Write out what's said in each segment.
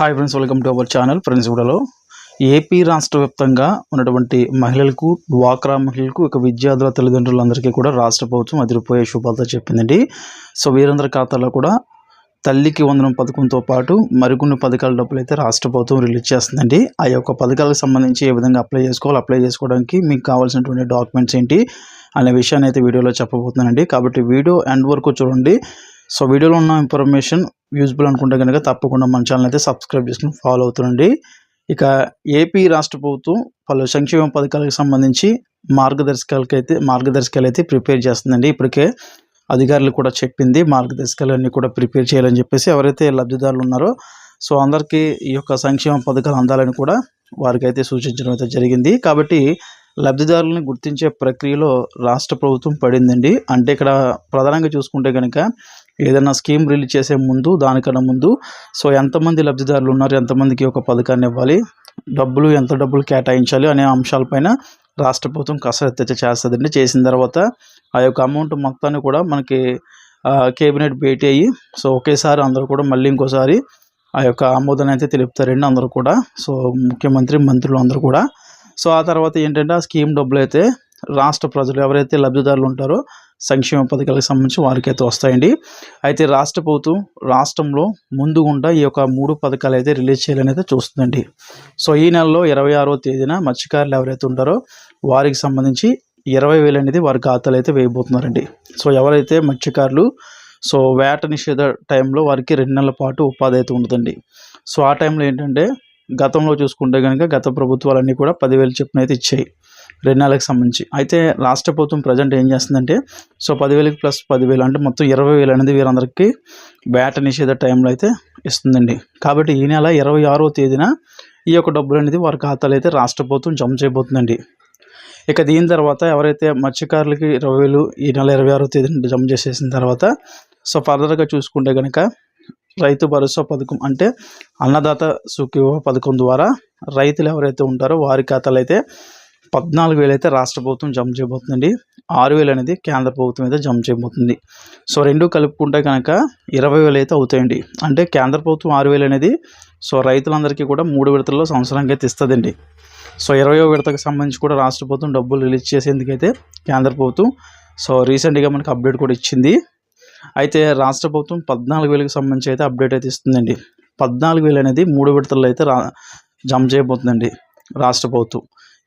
Hi friends welcome to our channel friends కూడాలో AP రాష్ట్ర వ్యాప్తంగా ఉన్నటువంటి మహిళలకు డ్వాక్రా మహిళలకు ఇక విద్యార్థుల తల్లిదండ్రులందరికీ కూడా రాష్ట్ర ప్రభుత్వం అదిరిపోయే శుభాలతో చెప్పిందండి. సో వీరందరి ఖాతాలో కూడా తల్లికి వందనం పథకంతో పాటు మరికొన్ని పథకాల డబ్బులు అయితే రాష్ట్ర ప్రభుత్వం రిలీజ్ చేస్తుందండి. ఆ యొక్క పథకాలకు సంబంధించి ఏ విధంగా అప్లై చేసుకోవాలి అప్లై చేసుకోవడానికి మీకు కావాల్సినటువంటి డాక్యుమెంట్స్ ఏంటి అనే విషయాన్ని అయితే వీడియోలో చెప్పబోతున్నానండి. కాబట్టి వీడియో ఎండ్ వరకు చూడండి. సో వీడియోలో ఉన్న ఇన్ఫర్మేషన్ యూజ్ఫుల్ అనుకుంటే కనుక తప్పకుండా మన ఛానల్ అయితే సబ్స్క్రైబ్ చేసుకుని ఫాలో అవుతుండండి. ఇక ఏపీ రాష్ట్ర ప్రభుత్వం పలు సంక్షేమ పథకాలకు సంబంధించి మార్గదర్శకాలకైతే మార్గదర్శకాలు అయితే ప్రిపేర్ చేస్తుందండి. ఇప్పటికే అధికారులు కూడా చెప్పింది మార్గదర్శకాలు అన్నీ కూడా ప్రిపేర్ చేయాలని చెప్పేసి ఎవరైతే లబ్ధిదారులు ఉన్నారో సో అందరికీ ఈ యొక్క సంక్షేమ పథకాలు అందాలని కూడా వారికి అయితే సూచించడం అయితే జరిగింది. కాబట్టి లబ్ధిదారులను గుర్తించే ప్రక్రియలో రాష్ట్ర ప్రభుత్వం పడిందండి. అంటే ఇక్కడ ప్రధానంగా చూసుకుంటే కనుక ఏదైనా స్కీమ్ రిలీజ్ చేసే ముందు దానికన్నా ముందు సో ఎంతమంది లబ్ధిదారులు ఉన్నారు ఎంతమందికి ఒక పథకాన్ని ఇవ్వాలి డబ్బులు ఎంత డబ్బులు కేటాయించాలి అనే అంశాలపైన రాష్ట్ర ప్రభుత్వం కసరత్తు అయితే చేస్తుందండి. చేసిన తర్వాత ఆ యొక్క అమౌంట్ మొత్తాన్ని కూడా మనకి కేబినెట్ భేటీ అయ్యి సో ఒకేసారి అందరూ కూడా మళ్ళీ ఇంకోసారి ఆ యొక్క ఆమోదాన్ని అయితే తెలుపుతారండి అందరూ కూడా. సో ముఖ్యమంత్రి మంత్రులు అందరూ కూడా సో ఆ తర్వాత ఏంటంటే ఆ స్కీమ్ డబ్బులు అయితే రాష్ట్ర ప్రజలు ఎవరైతే లబ్ధిదారులు ఉంటారో సంక్షేమ పథకాలకు సంబంధించి వారికి అయితే వస్తాయండి. అయితే రాష్ట్ర ప్రభుత్వం రాష్ట్రంలో ముందుగుండా ఈ యొక్క మూడు పథకాలు అయితే రిలీజ్ చేయాలని అయితే చూస్తుందండి. సో ఈ నెలలో ఇరవై ఆరో తేదీన మత్స్యకారులు ఎవరైతే ఉంటారో వారికి సంబంధించి ఇరవై వేలు అనేది వారి ఖాతాలు అయితే వేయబోతున్నారండి. సో ఎవరైతే మత్స్యకారులు సో వేట నిషేధ టైంలో వారికి రెండు నెలల పాటు ఉపాధి అయితే ఉంటుందండి సో ఆ టైంలో ఏంటంటే గతంలో చూసుకుంటే కనుక గత ప్రభుత్వాలన్నీ కూడా పదివేలు చొప్పున అయితే ఇచ్చాయి రెండు నెలలకు సంబంధించి. అయితే రాష్ట్ర ప్రభుత్వం ప్రజెంట్ ఏం చేస్తుందంటే సో పదివేలకి ప్లస్ పదివేలు అంటే మొత్తం ఇరవై వేలు అనేది వీరందరికీ బ్యాట నిషేధ టైంలో అయితే ఇస్తుందండి. కాబట్టి ఈ నెల ఇరవై ఆరో తేదీన ఈ యొక్క డబ్బులు అనేది వారి ఖాతాలో అయితే రాష్ట్ర ప్రభుత్వం జమ చేయబోతుందండి. ఇక దీని తర్వాత ఎవరైతే మత్స్యకారులకి ఇరవై వేలు ఈ నెల ఇరవై ఆరో తేదీన జమ చేసేసిన తర్వాత సో ఫర్దర్గా చూసుకుంటే కనుక రైతు భరోసా పథకం అంటే అన్నదాత సుఖీవ పథకం ద్వారా రైతులు ఎవరైతే ఉంటారో వారి ఖాతాలు అయితే పద్నాలుగు వేలు అయితే రాష్ట్ర ప్రభుత్వం జమ చేయబోతుందండి. ఆరు వేలు అనేది కేంద్ర ప్రభుత్వం అయితే జమ చేయబోతుంది. సో రెండు కలుపుకుంటే కనుక ఇరవై వేలు అయితే అవుతాయండి. అంటే కేంద్ర ప్రభుత్వం ఆరు వేలు అనేది సో రైతులందరికీ కూడా మూడు విడతల్లో సంవత్సరానికి అయితే ఇస్తుందండి. సో ఇరవయో విడతకు సంబంధించి కూడా రాష్ట్ర ప్రభుత్వం డబ్బులు రిలీజ్ చేసేందుకైతే కేంద్ర ప్రభుత్వం సో రీసెంట్గా మనకి అప్డేట్ కూడా ఇచ్చింది. అయితే రాష్ట్ర ప్రభుత్వం పద్నాలుగు వేలకు సంబంధించి అయితే అప్డేట్ అయితే ఇస్తుందండి. పద్నాలుగు వేలు అనేది మూడు విడతల్లో అయితే రా జమ చేయబోతుందండి రాష్ట్ర ప్రభుత్వం.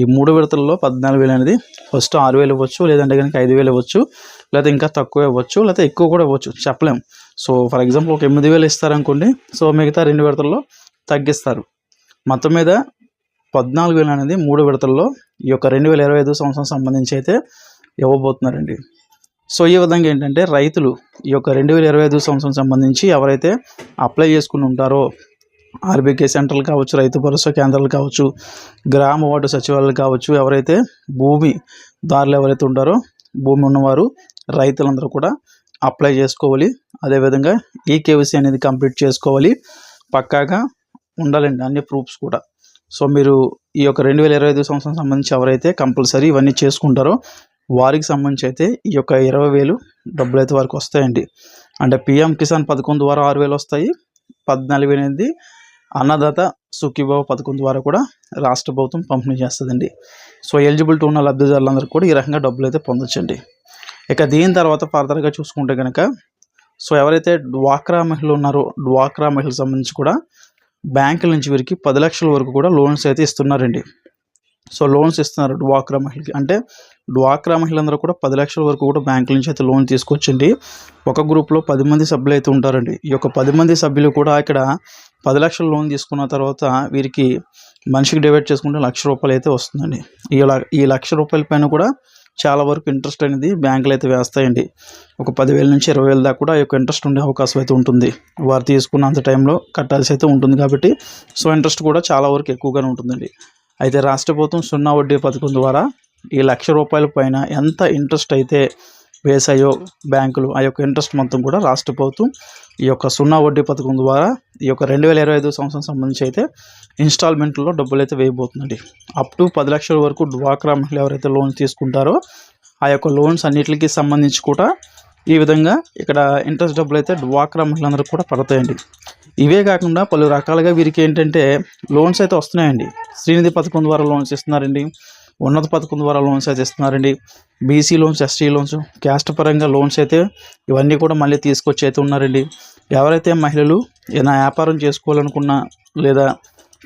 ఈ మూడు విడతల్లో పద్నాలుగు వేలు అనేది ఫస్ట్ ఆరు వేలు ఇవ్వచ్చు లేదంటే కనుక ఐదు వేలు ఇవ్వచ్చు లేదా ఇంకా తక్కువ ఇవ్వచ్చు లేదా ఎక్కువ కూడా ఇవ్వచ్చు చెప్పలేం. సో ఫర్ ఎగ్జాంపుల్ ఒక ఎనిమిది వేలు ఇస్తారనుకోండి సో మిగతా రెండు విడతల్లో తగ్గిస్తారు. మొత్తం మీద పద్నాలుగు వేలు అనేది మూడు విడతల్లో ఈ యొక్క రెండు వేల ఇరవై ఐదు సంవత్సరం సంబంధించి అయితే ఇవ్వబోతున్నారండి. సో ఈ విధంగా ఏంటంటే రైతులు ఈ యొక్క రెండు వేల ఇరవై ఐదు సంవత్సరం సంబంధించి ఎవరైతే అప్లై చేసుకుని ఉంటారో ఆర్బీకే సెంటర్లు కావచ్చు రైతు భరోసా కేంద్రాలు కావచ్చు గ్రామ వార్డు సచివాలయాలు కావచ్చు ఎవరైతే భూమి దారులు ఎవరైతే ఉంటారో భూమి ఉన్నవారు రైతులందరూ కూడా అప్లై చేసుకోవాలి. అదేవిధంగా ఈ కేవీసీ అనేది కంప్లీట్ చేసుకోవాలి. పక్కాగా ఉండాలండి అన్ని ప్రూఫ్స్ కూడా. సో మీరు ఈ యొక్క రెండు వేల ఇరవై ఐదు సంవత్సరం సంబంధించి ఎవరైతే కంపల్సరీ ఇవన్నీ చేసుకుంటారో వారికి సంబంధించి అయితే ఈ యొక్క ఇరవై వేలు డబ్బులు అయితే వారికి వస్తాయండి. అంటే పిఎం కిసాన్ పథకం ద్వారా ఆరు వేలు వస్తాయి. పద్నాలుగు వేలు అనేది అన్నదాత సుఖీభావ పథకం ద్వారా కూడా రాష్ట్ర ప్రభుత్వం పంపిణీ చేస్తుందండి. సో ఎలిజిబిలిటీ ఉన్న లబ్ధిదారులందరూ కూడా ఈ రకంగా డబ్బులు అయితే పొందొచ్చండి. ఇక దీని తర్వాత ఫర్దర్గా చూసుకుంటే కనుక సో ఎవరైతే డ్వాక్రా మహిళలు ఉన్నారో డ్వాక్రా మహిళలకు సంబంధించి కూడా బ్యాంకుల నుంచి వీరికి పది లక్షల వరకు కూడా లోన్స్ అయితే ఇస్తున్నారండి. సో లోన్స్ ఇస్తున్నారు డ్వాక్రా మహిళకి. అంటే డ్వాక్రా మహిళలందరూ కూడా పది లక్షల వరకు కూడా బ్యాంకుల నుంచి అయితే లోన్ తీసుకొచ్చండి ఒక గ్రూప్లో పది మంది సభ్యులు అయితే ఉంటారండి. ఈ యొక్క పది మంది సభ్యులు కూడా ఇక్కడ పది లక్షల లోన్ తీసుకున్న తర్వాత వీరికి మనిషికి డివైడ్ చేసుకుంటే లక్ష రూపాయలు అయితే వస్తుందండి. ఈ ఈ లక్ష రూపాయల పైన కూడా చాలా వరకు ఇంట్రెస్ట్ అనేది బ్యాంకులు అయితే వేస్తాయండి. ఒక పదివేల నుంచి ఇరవై వేల దాకా కూడా ఆ యొక్క ఇంట్రెస్ట్ ఉండే అవకాశం అయితే ఉంటుంది. వారు తీసుకున్నంత టైంలో కట్టాల్సి అయితే ఉంటుంది కాబట్టి సో ఇంట్రెస్ట్ కూడా చాలా వరకు ఎక్కువగానే ఉంటుందండి. అయితే రాష్ట్ర ప్రభుత్వం సున్నా వడ్డీ పథకం ద్వారా ఈ లక్ష రూపాయల పైన ఎంత ఇంట్రెస్ట్ అయితే వేసాయో బ్యాంకులు ఆ యొక్క ఇంట్రెస్ట్ మొత్తం కూడా రాష్ట్ర ప్రభుత్వం ఈ యొక్క సున్నా వడ్డీ పథకం ద్వారా ఈ యొక్క రెండు వేల ఇరవై ఐదు సంవత్సరం సంబంధించి అయితే ఇన్స్టాల్మెంట్లో డబ్బులు అయితే వేయబోతుందండి. అప్ టు పది లక్షల వరకు డ్వాక్రా మహిళలు ఎవరైతే లోన్ తీసుకుంటారో ఆ యొక్క లోన్స్ అన్నిటికి సంబంధించి కూడా ఈ విధంగా ఇక్కడ ఇంట్రెస్ట్ డబ్బులు అయితే డ్వాక్రా మహిళలందరికీ కూడా పడతాయండి. ఇవే కాకుండా పలు రకాలుగా వీరికి ఏంటంటే లోన్స్ అయితే వస్తున్నాయండి. శ్రీనిధి పథకం ద్వారా లోన్స్ ఇస్తున్నారండి. ఉన్నత పథకం ద్వారా లోన్స్ అయితే ఇస్తున్నారండి. BC loans ST loans caste పరంగా లోన్స్ అయితే ఇవన్నీ కూడా మళ్ళీ తీసుకొచ్చి అయితే ఉన్నారండి. ఎవరైతే మహిళలు ఏదైనా వ్యాపారం చేసుకోవాలనుకున్నా లేదా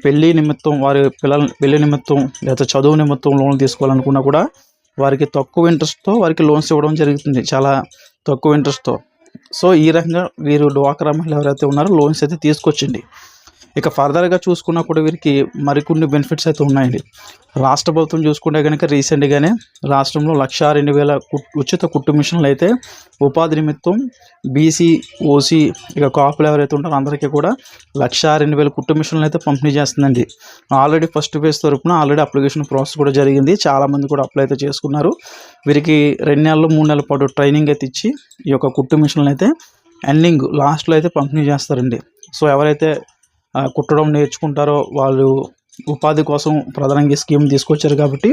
పెళ్ళి నిమిత్తం వారి పిల్లల పెళ్ళి నిమిత్తం లేదా చదువు నిమిత్తం లోన్ తీసుకోవాలనుకున్నా కూడా వారికి తక్కువ ఇంట్రెస్ట్తో వారికి లోన్స్ ఇవ్వడం జరుగుతుంది. చాలా తక్కువ ఇంట్రెస్ట్తో సో ఈ రకంగా వీరు డ్వాక్రా మహిళలు ఎవరైతే ఉన్నారో లోన్స్ అయితే తీసుకొచ్చింది. ఇక ఫర్దర్గా చూసుకున్నా కూడా వీరికి మరికొన్ని బెనిఫిట్స్ అయితే ఉన్నాయండి. రాష్ట్ర ప్రభుత్వం చూసుకుంటే కనుక రీసెంట్గానే రాష్ట్రంలో లక్షా రెండు వేల ఉచిత కుట్టు మిషన్లు అయితే ఉపాధి నిమిత్తం బీసీ ఓసీ ఇక కాపులు ఎవరైతే ఉంటారో అందరికీ కూడా లక్షా రెండు వేల కుట్టు మిషన్లు అయితే పంపిణీ చేస్తుందండి. ఆల్రెడీ ఫస్ట్ ఫేజ్ తరపున ఆల్రెడీ అప్లికేషన్ ప్రాసెస్ కూడా జరిగింది. చాలామంది కూడా అప్లై అయితే చేసుకున్నారు. వీరికి రెండు నెలలు మూడు నెలల పాటు ట్రైనింగ్ అయితే ఇచ్చి ఈ యొక్క కుట్టు మిషన్లు అయితే ఎండింగ్ లాస్ట్లో అయితే పంపిణీ చేస్తారండి. సో ఎవరైతే కుట్టడం నేర్చుకుంటారో వాళ్ళు ఉపాధి కోసం ప్రధానంగా స్కీమ్ తీసుకొచ్చారు కాబట్టి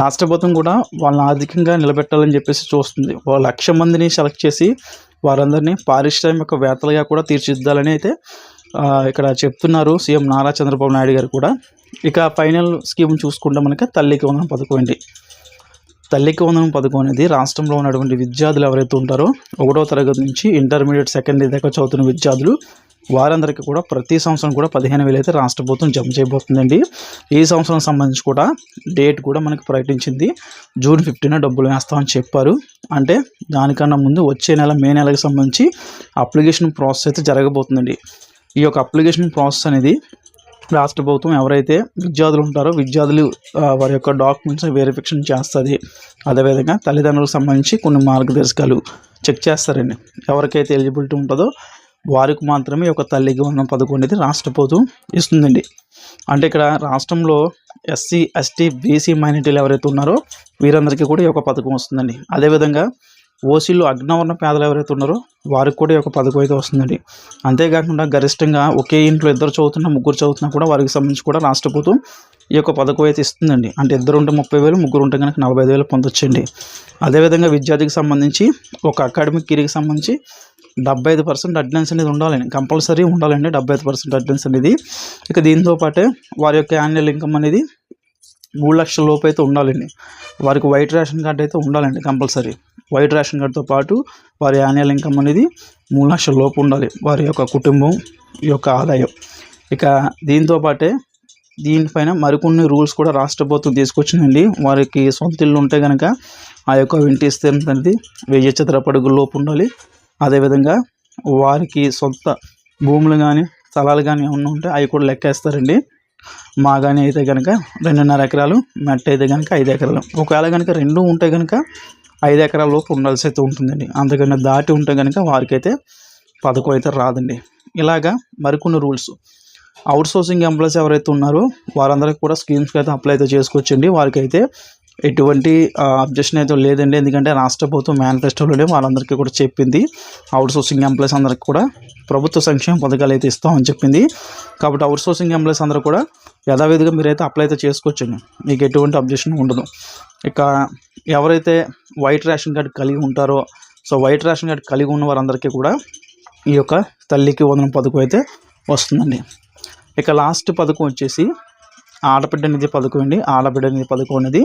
రాష్ట్ర ప్రభుత్వం కూడా వాళ్ళని ఆర్థికంగా నిలబెట్టాలని చెప్పేసి చూస్తుంది. వాళ్ళ లక్ష మందిని సెలెక్ట్ చేసి వారందరినీ పారిశ్రామికవేత్తలుగా కూడా తీర్చిదిద్దాలని అయితే ఇక్కడ చెప్తున్నారు సీఎం నారా చంద్రబాబు నాయుడు గారు కూడా. ఇక ఫైనల్ స్కీమ్ చూసుకుంటే మనకి తల్లికి వందనం పథకం అండి. తల్లికి వందనం పథకం అనేది రాష్ట్రంలో ఉన్నటువంటి విద్యార్థులు ఎవరైతే ఉంటారో ఒకటో తరగతి నుంచి ఇంటర్మీడియట్ సెకండ్ దాకా చదువుతున్న విద్యార్థులు వారందరికీ కూడా ప్రతి సంవత్సరం కూడా పదిహేను వేలు అయితే రాష్ట్ర ప్రభుత్వం జమ చేయబోతుందండి. ఈ సంవత్సరం సంబంధించి కూడా డేట్ కూడా మనకి ప్రకటించింది. జూన్ ఫిఫ్టీన్ డబ్బులు వేస్తామని చెప్పారు. అంటే దానికన్నా ముందు వచ్చే నెల మే నెలకు సంబంధించి అప్లికేషన్ ప్రాసెస్ అయితే జరగబోతుందండి. ఈ యొక్క అప్లికేషన్ ప్రాసెస్ అనేది రాష్ట్ర ప్రభుత్వం ఎవరైతే విద్యార్థులు ఉంటారో విద్యార్థులు వారి యొక్క డాక్యుమెంట్స్ వెరిఫికేషన్ చేస్తుంది. అదేవిధంగా తల్లిదండ్రులకు సంబంధించి కొన్ని మార్గదర్శకాలు చెక్ చేస్తారండి. ఎవరికైతే ఎలిజిబిలిటీ ఉంటుందో వారికి మాత్రమే ఒక తల్లికి వందనం పథకం అనేది రాష్ట్ర ప్రభుత్వం ఇస్తుందండి. అంటే ఇక్కడ రాష్ట్రంలో ఎస్సీ ఎస్టీ బీసీ మైనార్టీలు ఎవరైతే ఉన్నారో వీరందరికీ కూడా ఈ యొక్క పథకం వస్తుందండి. అదేవిధంగా ఓసీలు అగ్నవర్ణ పేదలు ఎవరైతే ఉన్నారో వారికి కూడా ఒక పథకం అయితే వస్తుందండి. అంతేకాకుండా గరిష్టంగా ఒకే ఇంట్లో ఇద్దరు చదువుతున్నా ముగ్గురు చదువుతున్నా కూడా వారికి సంబంధించి కూడా రాష్ట్ర ప్రభుత్వం ఈ యొక్క పథకం అయితే ఇస్తుందండి. అంటే ఇద్దరు ఉంటే ముప్పై వేలు ముగ్గురు ఉంటే కనుక నలభై ఐదు వేలు పొందొచ్చండి. అదేవిధంగా విద్యార్థికి సంబంధించి ఒక అకాడమిక్ ఇయర్కి సంబంధించి డెబ్బై ఐదు పర్సెంట్ అటెండెన్స్ అనేది ఉండాలండి. కంపల్సరీ ఉండాలండి డెబ్బై ఐదు పర్సెంట్ అటెండెన్స్ అనేది. ఇక దీంతో పాటే వారి యొక్క యాన్యువల్ ఇన్కమ్ అనేది మూడు లక్షల లోపు అయితే ఉండాలండి. వారికి వైట్ రేషన్ కార్డ్ అయితే ఉండాలండి కంపల్సరీ. వైట్ రేషన్ కార్డుతో పాటు వారి యాన్యువల్ ఇన్కమ్ అనేది మూడు లక్షల లోపు ఉండాలి. వారి యొక్క కుటుంబం యొక్క ఆదాయం. ఇక దీంతో పాటే దీనిపైన మరికొన్ని రూల్స్ కూడా రాష్ట్ర ప్రభుత్వం తీసుకొచ్చిందండి. వారికి సొంత ఇల్లు ఉంటే కనుక ఆ యొక్క ఇంటి విస్తీర్ణం అనేది వెయ్యి చదరపడుగుల లోపు ఉండాలి. అదేవిధంగా వారికి సొంత భూములు కానీ స్థలాలు కానీ ఏమన్నా ఉంటే అవి కూడా లెక్కేస్తారండి. మా కానీ అయితే కనుక రెండున్నర ఎకరాలు మెట్ట అయితే కనుక ఐదు ఎకరాలు. ఒకవేళ కనుక రెండు ఉంటే కనుక ఐదు ఎకరాల లోపు ఉండాల్సి అయితే ఉంటుందండి. అంతకన్నా దాటి ఉంటే కనుక వారికైతే పథకం అయితే రాదండి. ఇలాగా మరికొన్ని రూల్స్. అవుట్ సోర్సింగ్ ఎంప్లాయీస్ ఎవరైతే ఉన్నారో వారందరికీ కూడా స్కీమ్స్కి అయితే అప్లై అయితే చేసుకోవచ్చండి. వారికైతే ఎటువంటి అబ్జెక్షన్ అయితే లేదండి. ఎందుకంటే రాష్ట్ర ప్రభుత్వం మేనిఫెస్టోలోనే వాళ్ళందరికీ కూడా చెప్పింది. అవుట్ సోర్సింగ్ ఎంప్లాయీస్ అందరికీ కూడా ప్రభుత్వ సంక్షేమ పథకాలు అయితే ఇస్తామని చెప్పింది. కాబట్టి అవుట్ సోర్సింగ్ ఎంప్లాయీస్ అందరూ కూడా యథావిధిగా మీరైతే అప్లై అయితే చేసుకోవచ్చండి. మీకు ఎటువంటి అబ్జెక్షన్ ఉండదు. ఇక ఎవరైతే వైట్ రేషన్ కార్డు కలిగి ఉంటారో సో వైట్ రేషన్ కార్డు కలిగి ఉన్న వారందరికీ కూడా ఈ యొక్క తల్లికి వందన పథకం అయితే వస్తుందండి. ఇక లాస్ట్ పథకం వచ్చేసి ఆడబిడ్డ నిధి పథకం అండి. ఆడబిడ్డ నిధి పథకం అనేది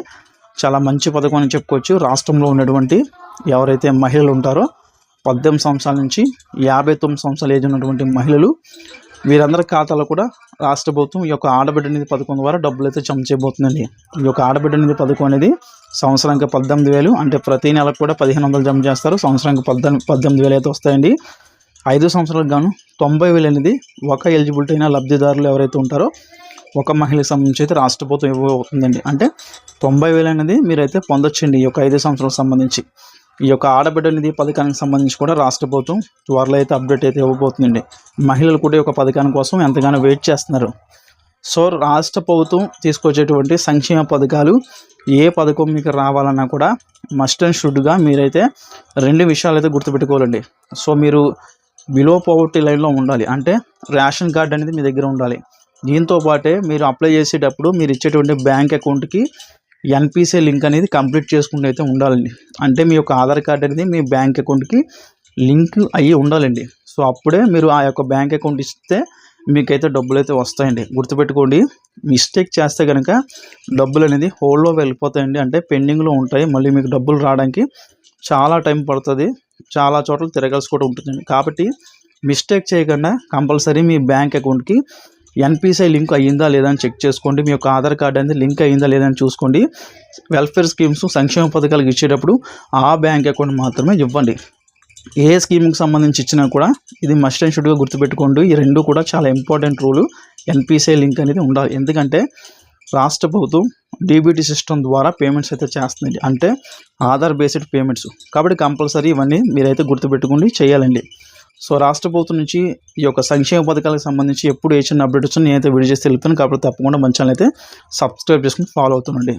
చాలా మంచి పథకం అని చెప్పుకోవచ్చు. రాష్ట్రంలో ఉన్నటువంటి ఎవరైతే మహిళలు ఉంటారో పద్దెనిమిది సంవత్సరాల నుంచి యాభై తొమ్మిది సంవత్సరాల ఏజ్ ఉన్నటువంటి మహిళలు వీరందరి ఖాతాలో కూడా రాష్ట్ర ప్రభుత్వం ఈ యొక్క ఆడబిడ్డ నిధి పథకం ద్వారా డబ్బులు అయితే జమ చేయబోతుందండి. ఈ యొక్క ఆడబిడ్డ నిధి పథకం అనేది సంవత్సరానికి పద్దెనిమిది వేలు అంటే ప్రతి నెలకు కూడా పదిహేను వందలు జమ చేస్తారు. సంవత్సరానికి పద్దెనిమిది పద్దెనిమిది వేలు అయితే వస్తాయండి. ఐదు సంవత్సరాలకు గాను తొంభై వేలు అనేది ఒక ఎలిజిబిలిటీ అయిన లబ్ధిదారులు ఎవరైతే ఉంటారో ఒక మహిళకి సంబంధించి అయితే రాష్ట్ర ప్రభుత్వం ఇవ్వబోతుందండి. అంటే తొంభై వేలు అనేది మీరైతే పొందొచ్చండి ఈ యొక్క ఐదు సంవత్సరాలకు సంబంధించి. ఈ యొక్క ఆడబిడ్డ నిధి పథకానికి సంబంధించి కూడా రాష్ట్ర ప్రభుత్వం త్వరలో అయితే అప్డేట్ అయితే ఇవ్వబోతుందండి. మహిళలు కూడా ఈ యొక్క పథకాని కోసం ఎంతగానో వెయిట్ చేస్తున్నారు. సో రాష్ట్ర ప్రభుత్వం తీసుకొచ్చేటువంటి సంక్షేమ పథకాలు ఏ పథకం మీకు రావాలన్నా కూడా మస్ట్ అండ్ షుడ్గా మీరైతే రెండు విషయాలు అయితే గుర్తుపెట్టుకోవాలండి. సో మీరు బిలో పవర్టీ లైన్లో ఉండాలి. అంటే రేషన్ కార్డ్ అనేది మీ దగ్గర ఉండాలి. దీంతో పాటే మీరు అప్లై చేసేటప్పుడు మీరు ఇచ్చేటువంటి బ్యాంక్ అకౌంట్కి ఎన్పిసి లింక్ అనేది కంప్లీట్ చేసుకుంటూ అయితే ఉండాలండి. అంటే మీ యొక్క ఆధార్ కార్డ్ అనేది మీ బ్యాంక్ అకౌంట్కి లింక్ అయ్యి ఉండాలండి. సో అప్పుడే మీరు ఆ యొక్క బ్యాంక్ అకౌంట్ ఇస్తే మీకైతే డబ్బులు అయితే వస్తాయండి. గుర్తుపెట్టుకోండి మిస్టేక్ చేస్తే కనుక డబ్బులు అనేది హోల్డ్లో వెళ్ళిపోతాయండి. అంటే పెండింగ్లో ఉంటాయి. మళ్ళీ మీకు డబ్బులు రావడానికి చాలా టైం పడుతుంది. చాలా చోట్ల తిరగాల్సి కూడా ఉంటుందండి. కాబట్టి మిస్టేక్ చేయకుండా కంపల్సరీ మీ బ్యాంక్ అకౌంట్కి ఎన్పిసిఐ లింక్ అయ్యిందా లేదా అని చెక్ చేసుకోండి. మీ యొక్క ఆధార్ కార్డ్ అనేది లింక్ అయ్యిందా లేదా అని చూసుకోండి. వెల్ఫేర్ స్కీమ్స్ సంక్షేమ పథకాలకు ఇచ్చేటప్పుడు ఆ బ్యాంక్ అకౌంట్ మాత్రమే ఇవ్వండి. ఏ స్కీమ్కి సంబంధించి ఇచ్చినా కూడా ఇది మస్ట్ అండ్ షుడ్గా గుర్తుపెట్టుకోండి. ఈ రెండు కూడా చాలా ఇంపార్టెంట్ రూలు. ఎన్పిసిఐ లింక్ అనేది ఉండాలి. ఎందుకంటే రాష్ట్ర ప్రభుత్వం డీబీటీ సిస్టమ్ ద్వారా పేమెంట్స్ అయితే చేస్తుంది. అంటే ఆధార్ బేస్డ్ పేమెంట్స్. కాబట్టి కంపల్సరీ ఇవన్నీ మీరైతే గుర్తుపెట్టుకోండి. చేయాలండి. సో రాష్ట్ర ప్రభుత్వం నుంచి ఈ యొక్క సంక్షేమ పథకాలకు సంబంధించి ఎప్పుడు ఏ చిన్న అప్డేట్ వచ్చినా నేనైతే వీడియో చేసి తెలుపుతాను. కాబట్టి తప్పకుండా మంచి అయితే సబ్స్క్రైబ్ చేసుకుని ఫాలో అవుతుండండి.